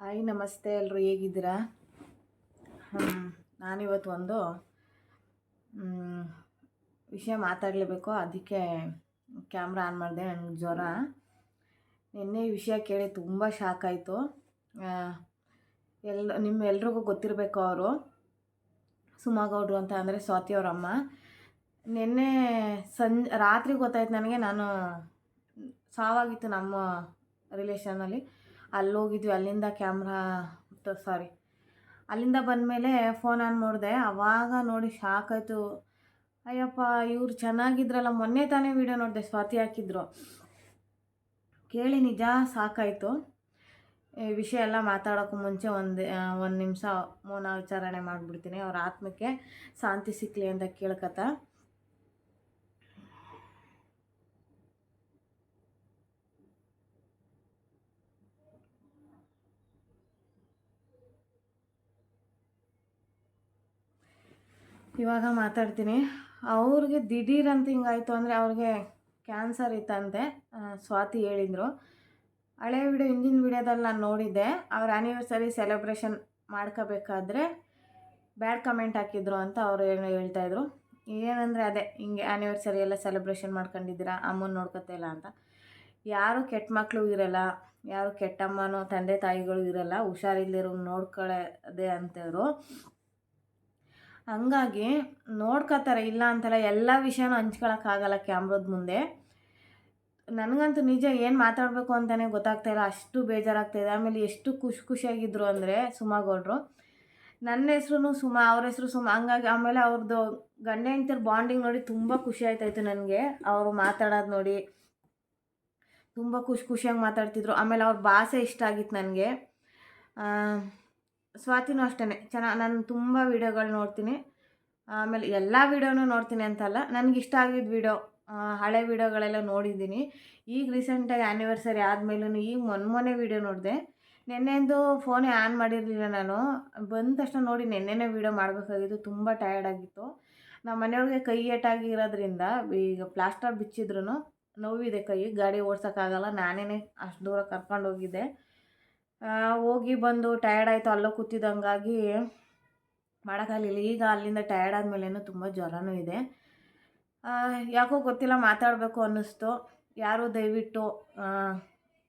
Hi, ನಮಸ್ತೆ ಎಲ್ಲರೂ ಹೇಗಿದ್ದೀರಾ? ನಾನು ನಾನಿವತ್ತು ಒಂದು ವಿಷಯ ಮಾತಾಡಲೇಬೇಕು. ಅದಕ್ಕೆ ಕ್ಯಾಮ್ರಾ ಆನ್ ಮಾಡಿದೆ ನನಗೆ ಜ್ವರ. ನಿನ್ನೆ ಈ ವಿಷಯ ಕೇಳಿ ತುಂಬ ಶಾಕ್ ಆಯಿತು. ಎಲ್ಲ ನಿಮ್ಮೆಲ್ರಿಗೂ ಗೊತ್ತಿರಬೇಕು ಅವರು. ಸುಮಾಗೌಡ್ರು ಅಂತ ಅಂದರೆ ಸ್ವಾತಿ ಅವರಮ್ಮ. ನಿನ್ನೆ ಸಂಜೆ, ರಾತ್ರಿ ಗೊತ್ತಾಯ್ತು ನನಗೆ. ನಾನು ಸಾವಾಗಿತ್ತು ನಮ್ಮ ರಿಲೇಷನಲ್ಲಿ ಅಲ್ಲಿ ಹೋಗಿದ್ವಿ ಅಲ್ಲಿಂದ ಕ್ಯಾಮ್ರಾ ಸಾರಿ ಅಲ್ಲಿಂದ ಬಂದಮೇಲೆ ಫೋನ್ ಆನ್ ನೋಡಿದೆ ಆವಾಗ ನೋಡಿ ಶಾಕ್ ಆಯಿತು. ಅಯ್ಯಪ್ಪ, ಇವ್ರು ಚೆನ್ನಾಗಿದ್ರಲ್ಲ, ಮೊನ್ನೆ ತಾನೇ ವೀಡಿಯೋ ನೋಡಿದೆ, ಸ್ವಾತಿ ಹಾಕಿದ್ರು. ಕೇಳಿ ನಿಜ ಸಾಕಾಯಿತು ಈ ವಿಷಯ ಎಲ್ಲ ಮಾತಾಡೋಕ್ಕೂ ಮುಂಚೆ ಒಂದು ಒಂದು ನಿಮಿಷ ಮೌನ ವಿಚಾರಣೆ ಮಾಡಿಬಿಡ್ತೀನಿ. ಅವ್ರ ಆತ್ಮಕ್ಕೆ ಶಾಂತಿ ಸಿಕ್ಕಲಿ ಅಂತ ಕೇಳ್ಕತ್ತ. ಇವಾಗ ಮಾತಾಡ್ತೀನಿ. ಅವ್ರಿಗೆ ದಿಢೀರಂತ ಹಿಂಗಾಯಿತು ಅಂದರೆ ಅವ್ರಿಗೆ ಕ್ಯಾನ್ಸರ್ ಇತ್ತಂತೆ ಸ್ವಾತಿ ಹೇಳಿದರು. ಹಳೆ ವಿಡಿಯೋ, ಹಿಂದಿನ ವಿಡಿಯೋದಲ್ಲಿ ನಾನು ನೋಡಿದ್ದೆ. ಅವ್ರ ಆ್ಯನಿವರ್ಸರಿ ಸೆಲೆಬ್ರೇಷನ್ ಮಾಡ್ಕೋಬೇಕಾದ್ರೆ ಬ್ಯಾಡ್ ಕಮೆಂಟ್ ಹಾಕಿದ್ರು ಅಂತ ಅವರು ಏನೋ ಹೇಳ್ತಾಯಿದ್ರು ಏನಂದರೆ ಅದೇ, ಹಿಂಗೆ ಆ್ಯನಿವರ್ಸರಿ ಎಲ್ಲ ಸೆಲೆಬ್ರೇಷನ್ ಮಾಡ್ಕೊಂಡಿದ್ದೀರಾ, ಅಮ್ಮನ ನೋಡ್ಕೊತಿಲ್ಲ ಅಂತ. ಯಾರು ಕೆಟ್ಟ ಮಕ್ಕಳು ಇರಲ್ಲ, ಯಾರು ಕೆಟ್ಟಮ್ಮನೋ ತಂದೆ ತಾಯಿಗಳು ಇರಲ್ಲ ಹುಷಾರಿಲ್ಲದಿರೋ ನೋಡ್ಕೊಳ್ಳೋದೇ ಅಂತವರು. ಹಂಗಾಗಿ ನೋಡ್ಕೋತಾರೆ, ಇಲ್ಲ ಅಂತಲ್ಲ ಎಲ್ಲ ವಿಷಯನೂ ಹಂಚ್ಕೊಳಕ್ಕಾಗಲ್ಲ ಕ್ಯಾಮ್ರದ ಮುಂದೆ. ನನಗಂತೂ ನಿಜ ಏನು ಮಾತಾಡಬೇಕು ಅಂತಲೇ ಗೊತ್ತಾಗ್ತಾ ಇಲ್ಲ. ಅಷ್ಟು ಬೇಜಾರಾಗ್ತಾಯಿದೆ ಆಮೇಲೆ ಎಷ್ಟು ಖುಷಿ ಖುಷಿಯಾಗಿದ್ದರು ಅಂದರೆ ಸುಮಾಗೌಡ್ರು ನನ್ನ ಹೆಸ್ರು ಸುಮಾ, ಅವ್ರ ಹೆಸ್ರು ಸುಮಾ. ಹಂಗಾಗಿ ಆಮೇಲೆ ಅವ್ರದ್ದು ಗಂಡ ಹೆಂಡ್ತಿರ್ ಬಾಂಡಿಂಗ್ ನೋಡಿ ತುಂಬ ಖುಷಿ ಆಯ್ತಾಯಿತ್ತು ನನಗೆ. ಅವರು ಮಾತಾಡೋದು ನೋಡಿ ತುಂಬ ಖುಷಿ ಖುಷಿಯಾಗಿ ಮಾತಾಡ್ತಿದ್ರು. ಆಮೇಲೆ ಅವ್ರ ಭಾಷೆ ಇಷ್ಟ ಆಗಿತ್ತು ನನಗೆ. ಸ್ವಾತಿನೂ ಅಷ್ಟೇ ಚೆನ್ನಾಗಿ ನಾನು ತುಂಬ ವೀಡಿಯೋಗಳು ನೋಡ್ತೀನಿ. ಆಮೇಲೆ ಎಲ್ಲ ವೀಡಿಯೋನೂ ನೋಡ್ತೀನಿ ಅಂತಲ್ಲ ನನಗೆ ಇಷ್ಟ ಆಗಿದ್ದ ವೀಡಿಯೋ ಹಳೆ ವೀಡಿಯೋಗಳೆಲ್ಲ ನೋಡಿದ್ದೀನಿ. ಈಗ ರೀಸೆಂಟಾಗಿ ಆ್ಯನಿವರ್ಸರಿ ಆದಮೇಲೂ ಈಗ ಮೊನ್ನೆ ಮೊನ್ನೆ ವೀಡಿಯೋ ನೋಡಿದೆ. ನೆನ್ನೆಂದು ಫೋನೇ ಆನ್ ಮಾಡಿರಲಿಲ್ಲ ನಾನು. ಬಂದ ತಕ್ಷಣ ನೋಡಿ ನೆನ್ನೆನೇ ವೀಡಿಯೋ ಮಾಡಬೇಕಾಗಿತ್ತು, ತುಂಬ ಟಯರ್ಡ್ ಆಗಿತ್ತು. ನಮ್ಮ ಮನೆಯವ್ರಿಗೆ ಕೈ ಏಟಾಗಿರೋದ್ರಿಂದ ಈಗ ಪ್ಲಾಸ್ಟರ್ ಬಿಚ್ಚಿದ್ರು ನೋವಿದೆ ಕೈ, ಗಾಡಿ ಓಡ್ಸೋಕ್ಕಾಗಲ್ಲ ನಾನೇ ಅಷ್ಟು ದೂರ ಕರ್ಕೊಂಡು ಹೋಗಿದ್ದೆ. ಹೋಗಿ ಬಂದು ಟಯರ್ಡ್ ಆಯಿತು, ಅಲ್ಲೋ ಕೂತಿದ್ದಂಗಾಗಿ ಮಾಡೋಕ್ಕಾಗಲಿಲ್ಲ. ಈಗ ಅಲ್ಲಿಂದ ಟಯರ್ಡ್ ಆದಮೇಲೇನು ತುಂಬ ಜ್ವರನೂ ಇದೆ. ಯಾಕೋ ಗೊತ್ತಿಲ್ಲ, ಮಾತಾಡಬೇಕು ಅನ್ನಿಸ್ತು. ಯಾರೂ ದಯವಿಟ್ಟು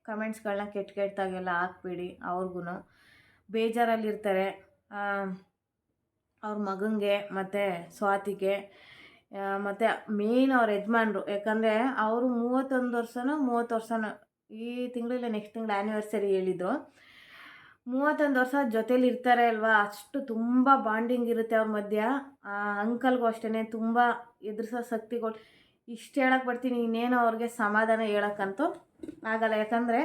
ಕಮೆಂಟ್ಸ್ಗಳನ್ನ ಕೆಟ್ಟ ಕೆಟ್ಟದಾಗೆಲ್ಲ ಹಾಕ್ಬೇಡಿ ಅವ್ರಿಗೂ ಬೇಜಾರಲ್ಲಿರ್ತಾರೆ. ಅವ್ರ ಮಗನಿಗೆ ಮತ್ತು ಸ್ವಾತಿಗೆ ಮತ್ತು ಮೇನ್ ಅವ್ರ ಯಜಮಾನ್ರು. ಯಾಕಂದರೆ, ಅವರು ಮೂವತ್ತೊಂದು ವರ್ಷನೂ, ಮೂವತ್ತು ವರ್ಷನೋ ಈ ತಿಂಗಳಿಲ್ಲ ನೆಕ್ಸ್ಟ್ ತಿಂಗಳು ಆ್ಯನಿವರ್ಸರಿ ಹೇಳಿದ್ರು ಮೂವತ್ತೊಂದು ವರ್ಷ ಜೊತೇಲಿ ಇರ್ತಾರೆ ಅಲ್ವಾ? ಅಷ್ಟು ತುಂಬ ಬಾಂಡಿಂಗ್ ಇರುತ್ತೆ ಅವ್ರ ಮಧ್ಯ. ಆ ಅಂಕಲ್ಗೂ ಅಷ್ಟೇ ತುಂಬ ಎದುರಿಸೋ ಶಕ್ತಿಗಳು. ಇಷ್ಟು ಹೇಳಕ್ಕೆ ಬರ್ತೀನಿ, ಇನ್ನೇನು ಅವ್ರಿಗೆ ಸಮಾಧಾನ ಹೇಳೋಕ್ಕಂತೂ ಆಗಲ್ಲ. ಯಾಕಂದರೆ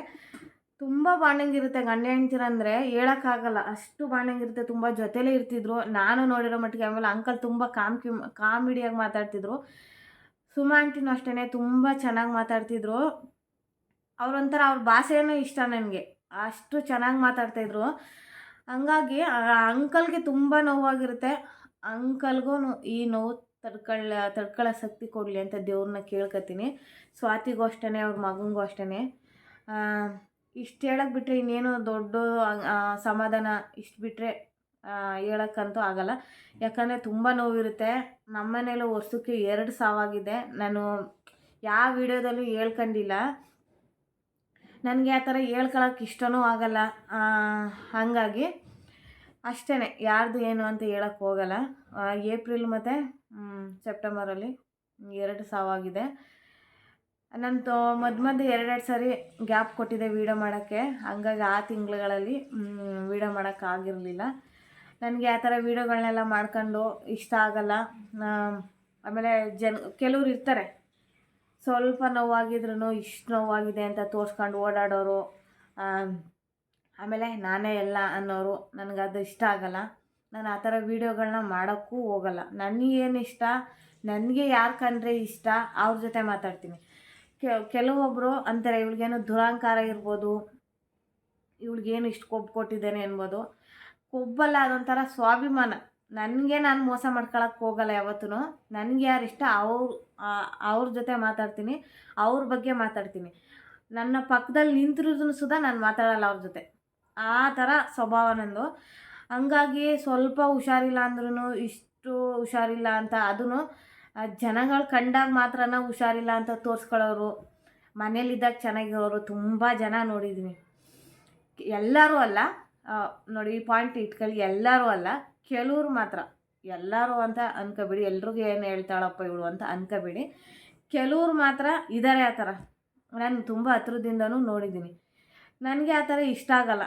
ತುಂಬ ಬಾಂಡಿಂಗ್ ಇರುತ್ತೆ ಗಂಡ ಹೆಂಡ್ತಿರಂದರೆ ಹೇಳೋಕ್ಕಾಗಲ್ಲ ಅಷ್ಟು ಬಾಂಡಿಂಗ್ ಇರುತ್ತೆ. ತುಂಬ ಜೊತೆಲೇ ಇರ್ತಿದ್ರು. ನಾನು ನೋಡಿರೋ ಮಟ್ಟಿಗೆ ಆಮೇಲೆ ಅಂಕಲ್ ತುಂಬ ಕಾಮ್ ಕ್ಯೂ ಕಾಮಿಡಿಯಾಗಿ ಮಾತಾಡ್ತಿದ್ರು. ಸುಮಾ ಆಂಟಿನೂ ಅಷ್ಟೇ ತುಂಬ ಚೆನ್ನಾಗಿ ಮಾತಾಡ್ತಿದ್ರು. ಅವ್ರೊಂಥರ ಅವ್ರ ಭಾಷೆನೂ ಇಷ್ಟ ನನಗೆ. ಅಷ್ಟು ಚೆನ್ನಾಗಿ ಮಾತಾಡ್ತಾಯಿದ್ರು. ಹಂಗಾಗಿ ಆ ಅಂಕಲ್ಗೆ ತುಂಬ ನೋವಾಗಿರುತ್ತೆ. ಅಂಕಲ್ಗೂ ಈ ನೋವು ತಡ್ಕೊಳ್ಳ ತಡ್ಕೊಳ್ಳೋ ಶಕ್ತಿ ಕೊಡಲಿ ಅಂತ ದೇವ್ರನ್ನ ಕೇಳ್ಕೊತೀನಿ ಸ್ವಾತಿಗೂ ಅಷ್ಟೇ ಅವ್ರ ಮಗನಿಗೂ ಅಷ್ಟೇ ಇಷ್ಟು ಹೇಳಕ್ಕೆ ಬಿಟ್ಟರೆ ಇನ್ನೇನು ದೊಡ್ಡ ಸಮಾಧಾನ ಇಷ್ಟು ಬಿಟ್ಟರೆ ಹೇಳೋಕ್ಕಂತೂ ಆಗಲ್ಲ. ಯಾಕಂದರೆ ತುಂಬ ನೋವಿರುತ್ತೆ. ನಮ್ಮ ಮನೇಲೂ ವರ್ಷಕ್ಕೆ ಎರಡು ಸಾವಾಗಿದೆ. ನಾನು ಯಾವ ವಿಡಿಯೋದಲ್ಲೂ ಹೇಳ್ಕೊಂಡಿಲ್ಲ. ನನಗೆ ಆ ಥರ ಹೇಳ್ಕೊಳಕ್ಕೆ ಇಷ್ಟನೂ ಆಗಲ್ಲ. ಹಾಗಾಗಿ ಅಷ್ಟೇ ಯಾರ್ದು ಏನು ಅಂತ ಹೇಳಕ್ಕೆ ಹೋಗಲ್ಲ. ಏಪ್ರಿಲ್ ಮತ್ತು ಸೆಪ್ಟೆಂಬರಲ್ಲಿ ಎರಡು ಸಾವಾಗಿದೆ ನಾನು ತೋ ಮಧ್ಯ ಮಧ್ಯೆ ಎರಡೆರಡು ಸಾರಿ ಗ್ಯಾಪ್ ಕೊಟ್ಟಿದ್ದೆ ವೀಡಿಯೋ ಮಾಡೋಕ್ಕೆ. ಹಂಗಾಗಿ ಆ ತಿಂಗಳುಗಳಲ್ಲಿ ವೀಡಿಯೋ ಮಾಡೋಕ್ಕಾಗಿರಲಿಲ್ಲ ನನಗೆ ಆ ಥರ ವೀಡಿಯೋಗಳನ್ನೆಲ್ಲ ಮಾಡ್ಕೊಂಡು ಇಷ್ಟ ಆಗಲ್ಲ. ಆಮೇಲೆ ಜನ, ಕೆಲವ್ರು ಇರ್ತಾರೆ. ಸ್ವಲ್ಪ ನೋವಾಗಿದ್ರೂ ಇಷ್ಟು ನೋವಾಗಿದೆ ಅಂತ ತೋರಿಸ್ಕೊಂಡು ಓಡಾಡೋರು ಆಮೇಲೆ ನಾನೇ ಎಲ್ಲ ಅನ್ನೋರು ನನಗದು ಇಷ್ಟ ಆಗಲ್ಲ. ನಾನು ಆ ಥರ ವೀಡಿಯೋಗಳನ್ನ ಮಾಡೋಕ್ಕೂ ಹೋಗಲ್ಲ. ನನಗೇನು ಇಷ್ಟ, ನನಗೆ ಯಾರು ಕಂಡ್ರೆ ಇಷ್ಟ, ಅವ್ರ ಜೊತೆ ಮಾತಾಡ್ತೀನಿ. ಕೆಲವೊಬ್ಬರು ಅಂತಾರೆ ಇವ್ಳಿಗೇನು ದುರಾಂಕಾರ ಇರ್ಬೋದು, ಇವ್ಳಿಗೇನು ಇಷ್ಟು ಕೊಬ್ಬು ಕೊಟ್ಟಿದ್ದೇನೆ ಅನ್ಬೋದು. ಕೊಬ್ಬಲ್ಲ ಅದೊಂಥರ ಸ್ವಾಭಿಮಾನ. ನನಗೆ ನಾನು ಮೋಸ ಮಾಡ್ಕೊಳಕ್ಕೆ ಹೋಗಲ್ಲ ಯಾವತ್ತೂ ನನಗೆ ಯಾರು ಇಷ್ಟ ಅವ್ರು ಅವ್ರ ಜೊತೆ ಮಾತಾಡ್ತೀನಿ, ಅವ್ರ ಬಗ್ಗೆ ಮಾತಾಡ್ತೀನಿ. ನನ್ನ ಪಕ್ಕದಲ್ಲಿ ನಿಂತಿರೋದನ್ನು ಸುದಾ ನಾನು ಮಾತಾಡಲ್ಲ ಅವ್ರ ಜೊತೆ. ಆ ಥರ ಸ್ವಭಾವ ನಂದು. ಹಂಗಾಗಿ ಸ್ವಲ್ಪ ಹುಷಾರಿಲ್ಲ ಅಂದ್ರೂ ಇಷ್ಟು ಹುಷಾರಿಲ್ಲ ಅಂತ ಅದೂ ಜನಗಳು ಕಂಡಾಗ ಮಾತ್ರನ ಹುಷಾರಿಲ್ಲ ಅಂತ ತೋರಿಸ್ಕೊಳ್ಳೋರು ಮನೇಲಿದ್ದಾಗ ಚೆನ್ನಾಗಿರೋರು ತುಂಬ ಜನ ನೋಡಿದ್ದೀನಿ ಎಲ್ಲರೂ ಅಲ್ಲ ನೋಡಿ ಪಾಯಿಂಟ್ ಇಟ್ಕೊಳ್ಳಿ, ಎಲ್ಲರೂ ಅಲ್ಲ ಕೆಲವ್ರು ಮಾತ್ರ. ಎಲ್ಲರೂ ಅಂತ ಅನ್ಕೋಬೇಡಿ, ಎಲ್ರಿಗೂ ಏನು ಹೇಳ್ತಾಳಪ್ಪ ಇವಳು ಅಂತ ಅನ್ಕೋಬೇಡಿ. ಕೆಲವ್ರು ಮಾತ್ರ ಇದ್ದಾರೆ ಆ ಥರ. ನಾನು ತುಂಬ ಹತ್ರದಿಂದನೂ ನೋಡಿದ್ದೀನಿ. ನನಗೆ ಆ ಥರ ಇಷ್ಟ ಆಗಲ್ಲ.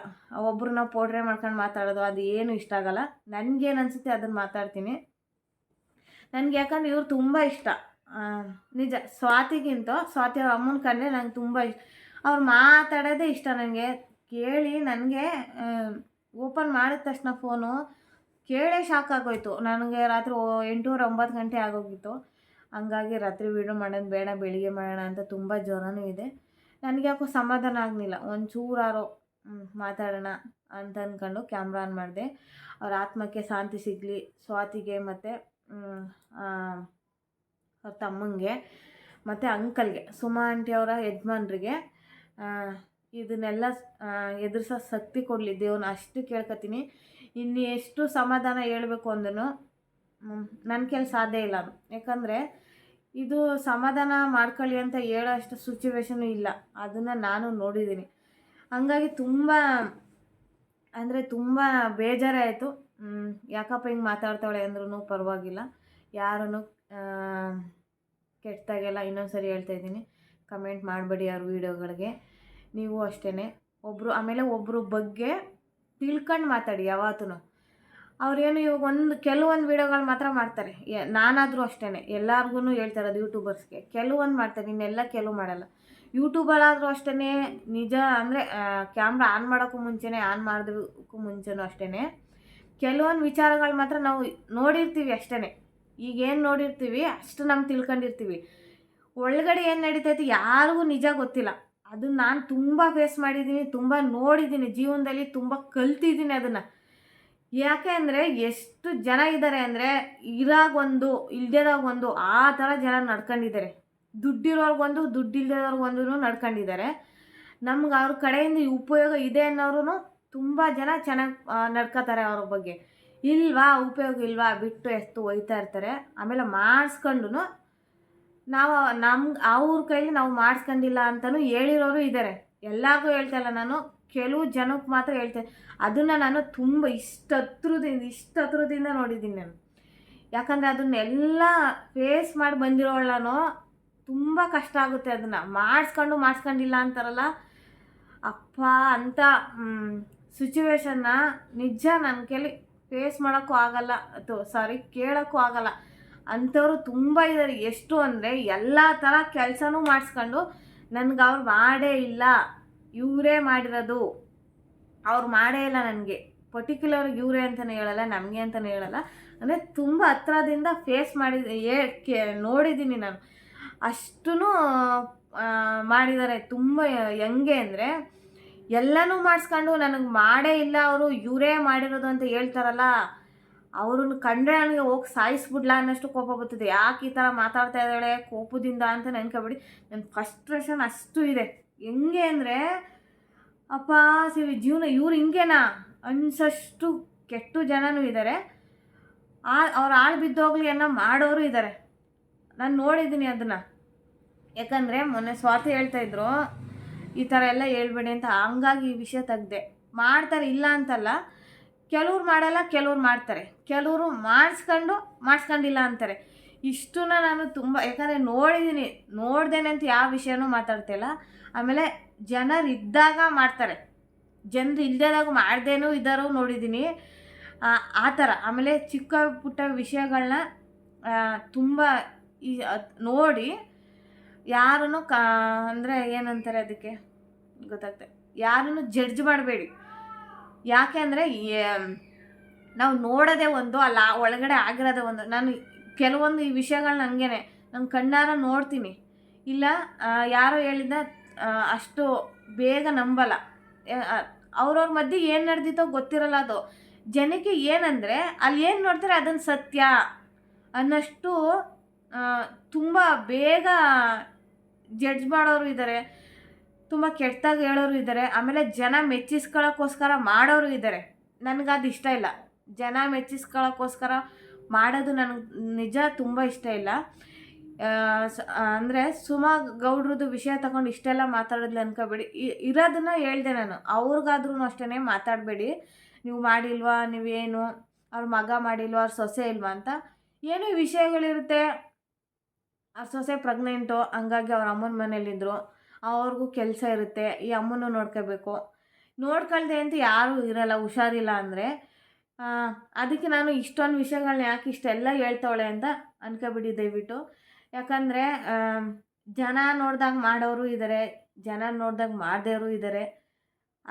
ಒಬ್ರನ್ನ ಪೋಟ್ರೆ ಮಾಡ್ಕೊಂಡು ಮಾತಾಡೋದು ಅದು ಏನು ಇಷ್ಟ ಆಗಲ್ಲ. ನನಗೇನು ಅನಿಸುತ್ತೆ ಅದನ್ನು ಮಾತಾಡ್ತೀನಿ. ನನಗೆ ಯಾಕಂದ್ರೆ ಇವ್ರು ತುಂಬ ಇಷ್ಟ. ನಿಜ. ಸ್ವಾತಿಗಿಂತ, ಸ್ವಾತಿ ಅವ್ರ ಅಮ್ಮನ ಕಂಡ್ರೆ ನಂಗೆ ತುಂಬ ಇಷ್ಟ ಅವ್ರು ಮಾತಾಡೋದೇ ಇಷ್ಟ ನನಗೆ ಕೇಳಿ ನನಗೆ ಓಪನ್ ಮಾಡಿದ ತಕ್ಷಣ ಫೋನು ಕೇಳೇ ಶಾಕ್ ಆಗೋಯ್ತು ನನಗೆ ರಾತ್ರಿ ಎಂಟೂವರೆ ಒಂಬತ್ತು ಗಂಟೆ ಆಗೋಗಿತ್ತು. ಹಂಗಾಗಿ ರಾತ್ರಿ ವೀಡಿಯೋ ಮಾಡೋದು ಬೇಡ ಬೆಳಿಗ್ಗೆ ಮಾಡೋಣ ಅಂತ ತುಂಬ ಜ್ವರನೂ ಇದೆ. ನನಗೆ ಯಾಕೋ ಸಮಾಧಾನ ಆಗಲಿಲ್ಲ. ಒಂದು ಹ್ಮ್, ಮಾತಾಡೋಣ ಅಂತ ಅಂದ್ಕೊಂಡು ಕ್ಯಾಮ್ರಾ ಆನ್ ಮಾಡಿದೆ. ಅವ್ರ ಆತ್ಮಕ್ಕೆ ಶಾಂತಿ ಸಿಗಲಿ. ಸ್ವಾತಿಗೆ ಮತ್ತು ಅವ್ರ ತಮ್ಮಂಗೆ ಮತ್ತು ಅಂಕಲ್ಗೆ ಸುಮಾ ಆಂಟಿ ಅವರ ಯಜಮಾನ್ರಿಗೆ ಇದನ್ನೆಲ್ಲ ಎದುರಿಸೋ ಶಕ್ತಿ ಕೊಡಲಿ. ದೇವ್ರನ್ನ ಅಷ್ಟು ಕೇಳ್ಕೊತೀನಿ ಇನ್ನು ಎಷ್ಟು ಸಮಾಧಾನ ಹೇಳಬೇಕು ಅಂದನು ನನ್ನ ಕೆಲಸ ಸಾಧ್ಯ ಇಲ್ಲ ಯಾಕಂದರೆ ಇದು ಸಮಾಧಾನ ಮಾಡ್ಕೊಳ್ಳಿ ಅಂತ ಹೇಳೋ ಅಷ್ಟು ಸಿಚುವೇಶನು ಇಲ್ಲ. ಅದನ್ನು ನಾನು ನೋಡಿದ್ದೀನಿ. ಹಂಗಾಗಿ ತುಂಬ, ಅಂದರೆ ತುಂಬ ಬೇಜಾರಾಯಿತು. ಯಾಕಪ್ಪ ಹಿಂಗೆ ಮಾತಾಡ್ತಾಳೆ ಅಂದ್ರೂ ಪರವಾಗಿಲ್ಲ. ಯಾರೂ ಕೆಟ್ಟದಾಗೆಲ್ಲ ಇನ್ನೊಂದು ಸರಿ ಹೇಳ್ತಾ ಇದ್ದೀನಿ. ಕಮೆಂಟ್ ಮಾಡಬೇಡಿ ಯಾರು ವೀಡಿಯೋಗಳಿಗೆ ನೀವು ಅಷ್ಟೇ ಒಬ್ಬರು ಆಮೇಲೆ ಒಬ್ಬರು ಬಗ್ಗೆ ತಿಳ್ಕೊಂಡು ಮಾತಾಡಿ ಯಾವತ್ತೂ ಅವ್ರೇನು ಇವಾಗ ಒಂದು ಕೆಲವೊಂದು ವೀಡಿಯೋಗಳು ಮಾತ್ರ ಮಾಡ್ತಾರೆ. ನಾನಾದರೂ ಅಷ್ಟೇ ಎಲ್ಲರಿಗೂ ಹೇಳ್ತಾರೆ ಅದು ಯೂಟ್ಯೂಬರ್ಸ್ಗೆ. ಕೆಲವೊಂದು ಮಾಡ್ತಾರೆ, ಇನ್ನೆಲ್ಲ ಕೆಲವು ಮಾಡಲ್ಲ. ಯೂಟ್ಯೂಬಲ್ಲಾದರೂ ಅಷ್ಟೇ ನಿಜ ಅಂದರೆ ಕ್ಯಾಮ್ರಾ ಆನ್ ಮಾಡೋಕ್ಕೂ ಮುಂಚೆನೇ, ಆನ್ ಮಾಡೋದಕ್ಕೂ ಮುಂಚೆನೂ ಅಷ್ಟೇ ಕೆಲವೊಂದು ವಿಚಾರಗಳು ಮಾತ್ರ ನಾವು ನೋಡಿರ್ತೀವಿ ಅಷ್ಟೇ ಈಗೇನು ನೋಡಿರ್ತೀವಿ, ಅಷ್ಟು ನಮ್ಗೆ ತಿಳ್ಕೊಂಡಿರ್ತೀವಿ. ಒಳಗಡೆ ಏನು ನಡೀತೈತಿ ಯಾರಿಗೂ ನಿಜ ಗೊತ್ತಿಲ್ಲ. ಅದನ್ನ ನಾನು ತುಂಬ ಫೇಸ್ ಮಾಡಿದ್ದೀನಿ ತುಂಬ ನೋಡಿದ್ದೀನಿ ಜೀವನದಲ್ಲಿ ತುಂಬ ಕಲ್ತಿದ್ದೀನಿ ಅದನ್ನು. ಯಾಕೆ ಅಂದರೆ ಎಷ್ಟು ಜನ ಇದ್ದಾರೆ ಅಂದರೆ ಇರಾಗೊಂದು, ಇಲ್ದೇದಾಗೊಂದು, ಆ ಥರ ಜನ ನಡ್ಕೊಂಡಿದ್ದಾರೆ. ದುಡ್ಡಿರೋರ್ಗೊಂದು ದುಡ್ಡಿಲ್ದೇದವ್ರಿಗೊಂದು ನಡ್ಕೊಂಡಿದ್ದಾರೆ. ನಮ್ಗೆ ಅವ್ರ ಕಡೆಯಿಂದ ಉಪಯೋಗ ಇದೆ ಅನ್ನೋರು ತುಂಬ ಜನ ಚೆನ್ನಾಗಿ ನಡ್ಕೋತಾರೆ ಅವ್ರ ಬಗ್ಗೆ. ಇಲ್ವಾ, ಉಪಯೋಗ ಇಲ್ವಾ, ಬಿಟ್ಟು ಎಷ್ಟು ಒಯ್ತಾ ಇರ್ತಾರೆ. ಆಮೇಲೆ ಮಾಡಿಸ್ಕೊಂಡು ನಾವು ನಮ್ಗೆ ಅವ್ರ ಕೈಲಿ ನಾವು ಮಾಡಿಸ್ಕೊಂಡಿಲ್ಲ ಅಂತಲೂ ಹೇಳಿರೋರು ಇದ್ದಾರೆ ಎಲ್ಲರಿಗೂ ಹೇಳ್ತಾ ಇಲ್ಲ ನಾನು. ಕೆಲವು ಜನಕ್ಕೆ ಮಾತ್ರ ಹೇಳ್ತೇನೆ ಅದನ್ನು ನಾನು ತುಂಬ ಇಷ್ಟು ಹತ್ರದಿಂದ ನೋಡಿದ್ದೀನಿ ನಾನು. ಯಾಕಂದರೆ ಅದನ್ನೆಲ್ಲ ಫೇಸ್ ಮಾಡಿ ಬಂದಿರೋಳು ನಾನು ತುಂಬ ಕಷ್ಟ ಆಗುತ್ತೆ ಅದನ್ನು. ಮಾಡಿಸ್ಕೊಂಡು ಮಾಡಿಸ್ಕೊಂಡಿಲ್ಲ ಅಂತಾರಲ್ಲ, ಅಪ್ಪ ಅಂತ ಸಿಚುವೇಶನ್ನ ನಿಜ ನನ್ನ ಕೈಲಿ ಫೇಸ್ ಮಾಡೋಕ್ಕೂ ಆಗಲ್ಲ, ಅಥವಾ ಸಾರಿ ಕೇಳೋಕ್ಕೂ ಆಗಲ್ಲ. ಅಂಥವ್ರು ತುಂಬ ಇದ್ದಾರೆ ಎಷ್ಟು ಅಂದರೆ ಎಲ್ಲ ಥರ ಕೆಲಸನೂ ಮಾಡಿಸ್ಕೊಂಡು ನನಗೆ ಅವ್ರು ಮಾಡೇ ಇಲ್ಲ. ಇವರೇ ಮಾಡಿರೋದು. ಅವ್ರು ಮಾಡೇ ಇಲ್ಲ ನನಗೆ. ಪರ್ಟಿಕ್ಯುಲರ್ ಇವರೇ ಅಂತಲೇ ಹೇಳಲ್ಲ, ನಮಗೆ ಅಂತಲೇ ಹೇಳಲ್ಲ. ಅಂದರೆ ತುಂಬ ಹತ್ರದಿಂದ ಫೇಸ್ ಮಾಡಿದ ಏ ನೋಡಿದ್ದೀನಿ ನಾನು. ಅಷ್ಟೂ ಮಾಡಿದ್ದಾರೆ ತುಂಬ ಹೆಂಗೆ ಅಂದರೆ ಎಲ್ಲನೂ ಮಾಡಿಸ್ಕೊಂಡು ನನಗೆ ಮಾಡೇ ಇಲ್ಲ ಅವರು, ಇವರೇ ಮಾಡಿರೋದು ಅಂತ ಹೇಳ್ತಾರಲ್ಲ. ಅವ್ರನ್ನ ಕಂಡ್ರೆ ನನಗೆ ಹೋಗಿ ಸಾಯಿಸ್ಬಿಡ್ಲ ಅನ್ನೋಷ್ಟು ಕೋಪ ಬರ್ತದೆ. ಯಾಕೆ ಈ ಥರ ಮಾತಾಡ್ತಾ ಇದ್ದಾಳೆ? ಕೋಪದಿಂದ ಅಂತ ನೆನ್ಕೊಬೇಡಿ. ನನ್ನ ಫ್ರಸ್ಟ್ರೇಷನ್ ಅಷ್ಟು ಇದೆ. ಹೆಂಗೆ ಅಂದರೆ, ಅಪ್ಪ, ಸಿವಿ, ಜೀವನ ಇವ್ರು ಹಿಂಗೆನಾ? ಅನ್ಸಷ್ಟು ಕೆಟ್ಟು ಜನನೂ ಇದ್ದಾರೆ ಆ, ಅವ್ರು ಆಳು ಬಿದ್ದೋಗ್ಲಿ ಅನ್ನೋ ಮಾಡೋರು ಇದ್ದಾರೆ ನಾನು ನೋಡಿದ್ದೀನಿ ಅದನ್ನು ಯಾಕಂದರೆ ಮೊನ್ನೆ ಸ್ವಾತಿ ಹೇಳ್ತಾ ಇದ್ರು, ಈ ಥರ ಎಲ್ಲ ಹೇಳ್ಬೇಡಿ ಅಂತ. ಹಂಗಾಗಿ ಈ ವಿಷಯ ತೆಗ್ದೆ. ಮಾಡ್ತಾರೆ ಇಲ್ಲ ಅಂತಲ್ಲ ಕೆಲವ್ರು ಮಾಡಲ್ಲ, ಕೆಲವ್ರು ಮಾಡ್ತಾರೆ. ಕೆಲವರು ಮಾಡಿಸ್ಕೊಂಡು, ಮಾಡಿಸ್ಕೊಂಡಿಲ್ಲ ಅಂತಾರೆ. ಇಷ್ಟನ್ನ ನಾನು ತುಂಬ, ಯಾಕಂದರೆ ನೋಡಿದ್ದೀನಿ ನೋಡ್ದೇನೆ ಅಂತ ಯಾವ ವಿಷಯನೂ ಮಾತಾಡ್ತಿಲ್ಲ ಆಮೇಲೆ ಜನರು ಇದ್ದಾಗ ಮಾಡ್ತಾರೆ. ಜನರು ಇಲ್ಲದಾಗ ಮಾಡ್ದೇನೂ ಇದ್ದಾರೋ ನೋಡಿದ್ದೀನಿ ಆ ಥರ. ಆಮೇಲೆ ಚಿಕ್ಕ ಪುಟ್ಟ ವಿಷಯಗಳನ್ನ ತುಂಬ ಈ ನೋಡಿ ಯಾರನ್ನು ಕಾ, ಅಂದರೆ ಏನಂತಾರೆ ಅದಕ್ಕೆ ಗೊತ್ತಾಗ್ತದೆ ಯಾರನ್ನು ಜಡ್ಜ್ ಮಾಡಬೇಡಿ. ಯಾಕೆ ಅಂದರೆ ನಾವು ನೋಡೋದೇ ಒಂದು, ಅಲ್ಲ ಒಳಗಡೆ ಆಗಿರೋದೇ ಒಂದು. ನಾನು ಕೆಲವೊಂದು ಈ ವಿಷಯಗಳನ್ನ ಹಂಗೇನೆ ನನ್ನ ಕಣ್ಣಾರ ನೋಡ್ತೀನಿ. ಇಲ್ಲ ಯಾರೋ ಹೇಳಿದ ಅಷ್ಟು ಬೇಗ ನಂಬಲ್ಲ. ಅವ್ರವ್ರ ಮಧ್ಯೆ ಏನು ನಡೆದಿತ್ತೋ ಗೊತ್ತಿರಲ್ಲ ಅದು. ಜನಕ್ಕೆ ಏನಂದರೆ, ಅಲ್ಲಿ ಏನು ನೋಡ್ತಾರೆ ಅದನ್ನು ಸತ್ಯ ಅನ್ನಷ್ಟು ತುಂಬ ಬೇಗ ಜಡ್ಜ್ ಮಾಡೋರು ಇದ್ದಾರೆ ತುಂಬ ಕೆಟ್ಟದಾಗಿ ಹೇಳೋರು ಇದ್ದಾರೆ ಆಮೇಲೆ ಜನ ಮೆಚ್ಚಿಸ್ಕೊಳ್ಳೋಕ್ಕೋಸ್ಕರ ಮಾಡೋರು ಇದ್ದಾರೆ ನನಗದು ಇಷ್ಟ ಇಲ್ಲ. ಜನ ಮೆಚ್ಚಿಸ್ಕೊಳ್ಳೋಕ್ಕೋಸ್ಕರ ಮಾಡೋದು ನನಗೆ ನಿಜ ತುಂಬ ಇಷ್ಟ ಇಲ್ಲ. ಅಂದರೆ ಸುಮಾ ಗೌಡ್ರದ್ದು ವಿಷಯ ತಗೊಂಡು ಇಷ್ಟೆಲ್ಲ ಮಾತಾಡೋದಿಲ್ಲ ಅನ್ಕೋಬೇಡಿ. ಇರೋದನ್ನ ಹೇಳ್ದೆ ನಾನು. ಅವ್ರಿಗಾದ್ರೂ ಅಷ್ಟೇ ಮಾತಾಡಬೇಡಿ. ನೀವು ಮಾಡಿಲ್ವಾ, ನೀವೇನು? ಅವ್ರ ಮಗ ಮಾಡಿಲ್ವಾ, ಅವ್ರ ಸೊಸೆ ಇಲ್ವಾ ಅಂತ. ಏನೋ ವಿಷಯಗಳಿರುತ್ತೆ. ಅವ್ರ ಸೊಸೆ ಪ್ರೆಗ್ನೆಂಟು, ಹಂಗಾಗಿ ಅವ್ರ ಅಮ್ಮನ ಮನೇಲಿದ್ದರು ಅವ್ರಿಗೂ ಕೆಲಸ ಇರುತ್ತೆ, ಈ ಅಮ್ಮನೂ ನೋಡ್ಕೋಬೇಕು. ನೋಡ್ಕೊಳ್ದೆ ಅಂತ ಯಾರೂ ಇರಲ್ಲ, ಹುಷಾರಿಲ್ಲ ಅಂದರೆ ಅದಕ್ಕೆ ನಾನು ಇಷ್ಟೊಂದು ವಿಷಯಗಳನ್ನ ಯಾಕೆ ಇಷ್ಟೆಲ್ಲ ಹೇಳ್ತಾವಳೆ ಅಂತ ಅನ್ಕೋಬಿಡಿ ದಯವಿಟ್ಟು. ಯಾಕಂದರೆ ಜನ ನೋಡ್ದಾಗ ಮಾಡೋರು ಇದ್ದಾರೆ ಜನ ನೋಡ್ದಾಗ ಮಾಡ್ದೇವರು ಇದ್ದಾರೆ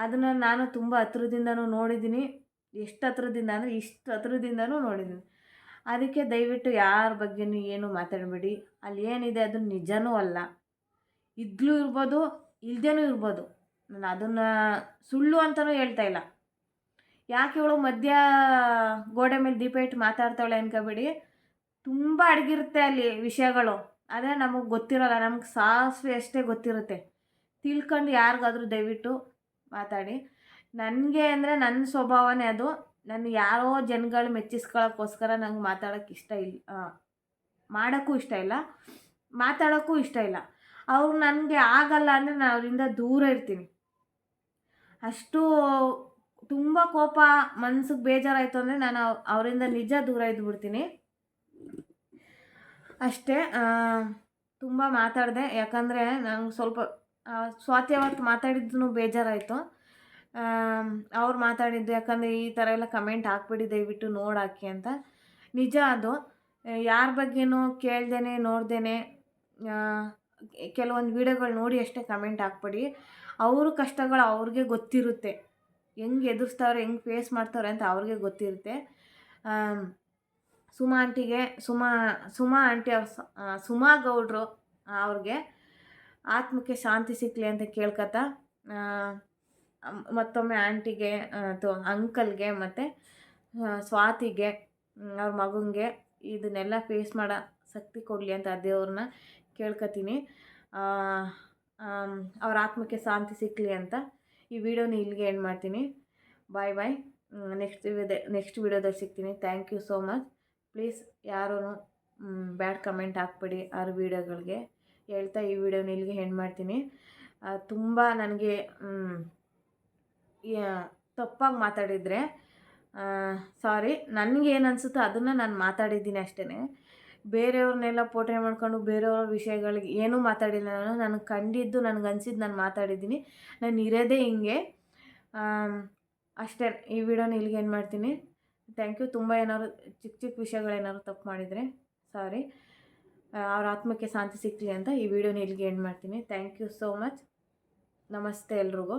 ಅದನ್ನು ನಾನು ತುಂಬ ಹತ್ರದಿಂದನೂ ನೋಡಿದ್ದೀನಿ. ಎಷ್ಟು ಹತ್ರದಿಂದ ಅಂದರೆ ಇಷ್ಟು ಹತ್ರದಿಂದನೂ ನೋಡಿದ್ದೀನಿ. ಅದಕ್ಕೆ ದಯವಿಟ್ಟು ಯಾರ ಬಗ್ಗೆನೂ ಏನು ಮಾತಾಡಬೇಡಿ. ಅಲ್ಲಿ ಏನಿದೆ ಅದು ನಿಜನೂ ಅಲ್ಲ. ಇದ್ಲೂ ಇರ್ಬೋದು ಇಲ್ಲದೇನೂ ಇರ್ಬೋದು. ನಾನು ಅದನ್ನು ಸುಳ್ಳು ಅಂತಲೂ ಹೇಳ್ತಾ ಇಲ್ಲ. ಯಾಕೆ ಇವಳು ಮಧ್ಯ ಗೋಡೆ ಮೇಲೆ ದೀಪ ಇಟ್ಟು ಮಾತಾಡ್ತಾಳೆ ಅನ್ಕೋಬೇಡಿ. ತುಂಬ ಅಡಗಿರುತ್ತೆ ಅಲ್ಲಿ ವಿಷಯಗಳು. ಆದರೆ ನಮಗೆ ಗೊತ್ತಿರೋಲ್ಲ, ನಮ್ಗೆ ಸಾಸಿವೆ ಅಷ್ಟೇ ಗೊತ್ತಿರುತ್ತೆ. ತಿಳ್ಕೊಂಡು ಯಾರಿಗಾದ್ರೂ ದಯವಿಟ್ಟು ಮಾತಾಡಿ. ನನಗೆ ಅಂದರೆ ನನ್ನ ಸ್ವಭಾವನೇ ಅದು. ನನ್ನ ಯಾರೋ ಜನಗಳು ಮೆಚ್ಚಿಸ್ಕೊಳ್ಳೋಕ್ಕೋಸ್ಕರ ನಂಗೆ ಮಾತಾಡೋಕ್ಕೆ ಇಷ್ಟ ಇಲ್ಲ ಮಾಡೋಕ್ಕೂ ಇಷ್ಟ ಇಲ್ಲ. ಮಾತಾಡೋಕ್ಕೂ ಇಷ್ಟ ಇಲ್ಲ. ಅವ್ರು ನನಗೆ ಆಗಲ್ಲ ಅಂದರೆ ನಾನು ಅವರಿಂದ ದೂರ ಇರ್ತೀನಿ. ಅಷ್ಟು ತುಂಬ ಕೋಪ ಮನ್ಸಿಗೆ ಬೇಜಾರಾಯಿತು ಅಂದರೆ ನಾನು ಅವರಿಂದ ನಿಜ ದೂರ ಇದ್ಬಿಡ್ತೀನಿ. ಅಷ್ಟೇ ತುಂಬ ಮಾತಾಡಿದೆ. ಯಾಕಂದರೆ ನಂಗೆ ಸ್ವಲ್ಪ ಸ್ವಾತಿ ಅವತ್ತು ಮಾತಾಡಿದ್ದು ಬೇಜಾರಾಯಿತು. ಅವ್ರು ಮಾತಾಡಿದ್ದು ಯಾಕಂದರೆ ಈ ಥರ ಎಲ್ಲ ಕಮೆಂಟ್ ಹಾಕ್ಬಿಡಿ, ದಯವಿಟ್ಟು ನೋಡಾಕಿ ಅಂತ. ನಿಜ ಅದು. ಯಾರ ಬಗ್ಗೆನೂ ಕೇಳ್ದೇನೆ, ನೋಡ್ದೇನೆ ಕೆಲವೊಂದು ವೀಡಿಯೋಗಳು ನೋಡಿ ಅಷ್ಟೇ ಕಮೆಂಟ್ ಹಾಕ್ಬೇಡಿ. ಅವ್ರ ಕಷ್ಟಗಳು ಅವ್ರಿಗೆ ಗೊತ್ತಿರುತ್ತೆ. ಹೆಂಗೆ ಎದುರಿಸ್ತಾವ್ರೆ, ಹೆಂಗೆ ಫೇಸ್ ಮಾಡ್ತಾವ್ರೆ ಅಂತ ಅವ್ರಿಗೆ ಗೊತ್ತಿರುತ್ತೆ. ಸುಮಾ ಆಂಟಿಗೆ, ಸುಮಾ ಸುಮಾ ಆಂಟಿ ಅವ್ರ ಸುಮಾ ಗೌಡ್ರು ಅವ್ರಿಗೆ ಆತ್ಮಕ್ಕೆ ಶಾಂತಿ ಸಿಕ್ಕಲಿ ಅಂತ ಕೇಳ್ಕೊತ ಮತ್ತೊಮ್ಮೆ ಆಂಟಿಗೆ ಅಥವಾ ಅಂಕಲ್ಗೆ ಮತ್ತು ಸ್ವಾತಿಗೆ ಅವ್ರ ಮಗನಿಗೆ ಇದನ್ನೆಲ್ಲ ಫೇಸ್ ಮಾಡೋ, ಶಕ್ತಿ ಕೊಡಲಿ ಅಂತ ದೇವ್ರನ್ನ ಕೇಳ್ಕೊತೀನಿ. ಅವ್ರ ಆತ್ಮಕ್ಕೆ ಶಾಂತಿ ಸಿಕ್ಕಲಿ ಅಂತ ಈ ವಿಡಿಯೋನ ಇಲ್ಲಿಗೆ ಎಂಡ್ ಮಾಡ್ತೀನಿ. ಬಾಯ್ ಬಾಯ್ ನೆಕ್ಸ್ಟ್ ನೆಕ್ಸ್ಟ್ ವಿಡಿಯೋದಲ್ಲಿ ಸಿಗ್ತೀನಿ. Thank you so much please ಯಾರೂ ಬ್ಯಾಡ್ ಕಮೆಂಟ್ ಹಾಕ್ಬೇಡಿ ಅವ್ರ ವೀಡಿಯೋಗಳಿಗೆ. ಹೇಳ್ತಾ ಈ ವಿಡಿಯೋನ ಇಲ್ಲಿಗೆ ಹೆಣ್ಣು ಮಾಡ್ತೀನಿ. ತುಂಬ ನನಗೆ ತಪ್ಪಾಗಿ ಮಾತಾಡಿದರೆ ಸಾರಿ ನನಗೇನು ಅನಿಸುತ್ತೋ ಅದನ್ನು ನಾನು ಮಾತಾಡಿದ್ದೀನಿ ಅಷ್ಟೇ ಬೇರೆಯವ್ರನ್ನೆಲ್ಲ ಪೋಟ್ರೆ ಮಾಡ್ಕೊಂಡು ಬೇರೆಯವ್ರ ವಿಷಯಗಳಿಗೆ ಏನೂ ಮಾತಾಡಿಲ್ಲ ನಾನು. ನನಗೆ ಕಂಡಿದ್ದು, ನನಗೆ ಅನ್ಸಿದ್ದು ನಾನು ಮಾತಾಡಿದ್ದೀನಿ. ನಾನು ಇರೋದೇ ಹಿಂಗೆ. ಅಷ್ಟೇ. ಈ ವಿಡಿಯೋನ ಇಲ್ಲಿಗೆ ಏನು ಮಾಡ್ತೀನಿ. ಥ್ಯಾಂಕ್ ಯು ತುಂಬ ಏನಾದ್ರು ಚಿಕ್ಕ ಚಿಕ್ಕ ವಿಷಯಗಳೇನಾದ್ರು ತಪ್ಪು ಮಾಡಿದರೆ ಸಾರಿ ಅವ್ರ ಆತ್ಮಕ್ಕೆ ಶಾಂತಿ ಸಿಕ್ಕಲಿ ಅಂತ ಈ ವಿಡಿಯೋನ ಇಲ್ಲಿಗೆ ಎಂಡ್ ಮಾಡ್ತೀನಿ. ಥ್ಯಾಂಕ್ ಯು ಸೋ ಮಚ್ ನಮಸ್ತೆ ಎಲ್ರಿಗೂ.